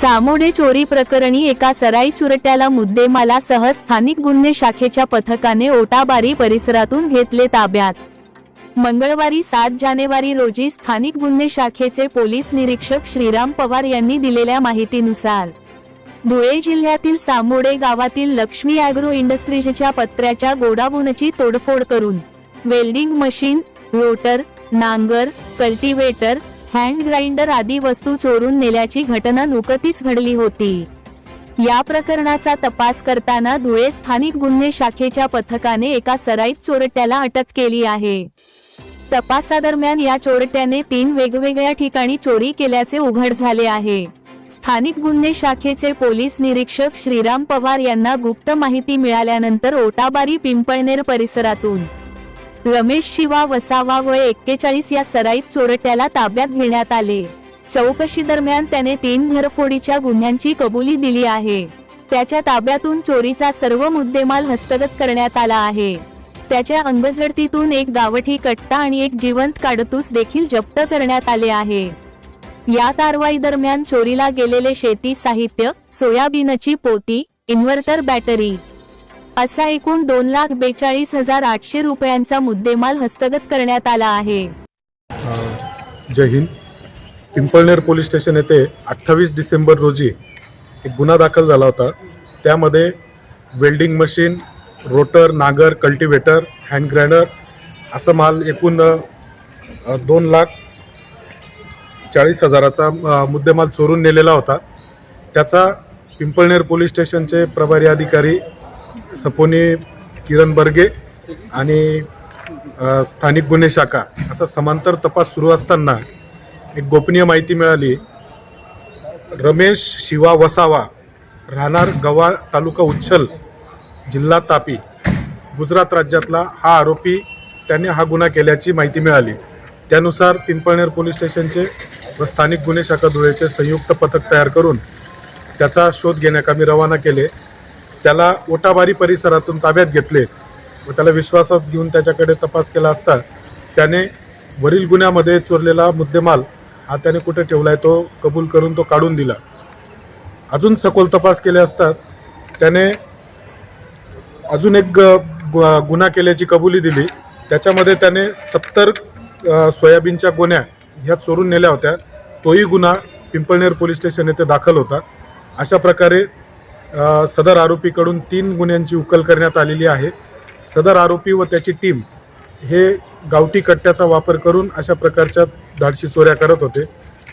सामोडे चोरी प्रकरणी एका सराई चुरट्याला मुद्देमालासह स्थानिक गुन्हे शाखेच्या पथकाने ओटाबारी परिसरातून घेतले ताब्यात. मंगळवारी सात जानेवारी रोजी स्थानिक गुन्हे शाखेचे पोलीस निरीक्षक श्रीराम पवार यांनी दिलेल्या माहितीनुसार धुळे जिल्ह्यातील सामोडे गावातील लक्ष्मी अॅग्रो इंडस्ट्रीजच्या पत्र्याच्या गोडाऊनची तोडफोड करून वेल्डिंग मशीन रोटर नांगर कल्टिव्हेटर हँड ग्राइंडर आदी वस्तू चोरून नेल्याची घटना नुकतीच घडली होती. या प्रकरणाचा तपास करताना धुळे स्थानिक गुन्हे शाखेच्या पथकाने एका सराईत चोरट्याला अटक केली आहे. तपासादरम्यान या चोरट्याने तीन वेगवेगळ्या ठिकाणी चोरी केल्याचे उघड झाले आहे. स्थानिक गुन्हे शाखेचे पोलीस निरीक्षक श्रीराम पवार यांना गुप्त माहिती मिळाल्यानंतर ओटाबारी पिंपळनेर परिसरातून रमेश शिवा वसावा वय एक्केचाळीस या सराईत चोरट्याला ताब्यात घेण्यात आले. चौकशी दरम्यान त्याने तीन घरफोडीच्या गुन्ह्यांची कबुली दिली आहे. त्याच्या ताब्यातून चोरीचा सर्व मुद्देमाल हस्तगत करण्यात आला आहे. त्याच्या अंगझडतीतून एक गावठी कट्टा आणि एक जिवंत काडतूस देखील जप्त करण्यात आले आहे. या कारवाई दरम्यान चोरीला गेलेले शेती साहित्य सोयाबीनची पोती इन्व्हर्टर बॅटरी असा एकूण दोन लाख बेचाळीस हजार आठशे रुपयांचा मुद्देमाल हस्तगत करण्यात आला आहे. जय हिंद. पिंपळनेर पोलीस स्टेशन येथे अठ्ठावीस डिसेंबर रोजी एक गुन्हा दाखल झाला होता. त्यामध्ये वेल्डिंग मशीन रोटर नागर कल्टिवेटर हँड ग्राइंडर असं माल एकूण दोन लाख चाळीस हजाराचा मुद्देमाल चोरून नेलेला होता. त्याचा पिंपळनेर पोलीस स्टेशनचे प्रभारी अधिकारी सपोनी किरण बर्गे आणि स्थानिक गुन्हे शाखा असा समांतर तपास सुरू असताना एक गोपनीय माहिती मिळाली. रमेश शिवा वसावा राहणार गवाळ तालुका उच्छल जिल्हा तापी गुजरात राज्यातला हा आरोपी त्याने हा गुन्हा केल्याची माहिती मिळाली. त्यानुसार पिंपळनेर पोलीस स्टेशनचे व स्थानिक गुन्हे शाखा धुळेचे संयुक्त पथक तयार करून त्याचा शोध घेण्याकामी रवाना केले. त्याला ओटाबारी परिसरातून ताब्यात घेतले व त्याला विश्वासात घेऊन त्याच्याकडे तपास केला असता त्याने वरील गुन्ह्यामध्ये चोरलेला मुद्देमाल हा त्याने कुठे ठेवला आहे तो कबूल करून तो काढून दिला. अजून सखोल तपास केले असतात त्याने अजून एक ग- गु- गुन्हा केल्याची कबुली दिली. त्याच्यामध्ये त्याने सत्तर सोयाबीनच्या गोण्या ह्या चोरून नेल्या होत्या. तोही गुन्हा पिंपळनेर पोलीस स्टेशन येथे दाखल होता. अशा प्रकारे सदर आरोपीकडून तीन गुन्ह्यांची उकल करण्यात आलेली आहे. सदर आरोपी व त्याची टीम हे गावठी कट्ट्याचा वापर करून अशा प्रकारच्या धाडशी चोऱ्या करत होते.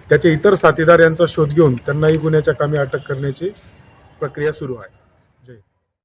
त्याचे इतर साथीदार यांचा शोध घेऊन त्यांनाही गुन्ह्याच्या कामी अटक करण्याची प्रक्रिया सुरू आहे.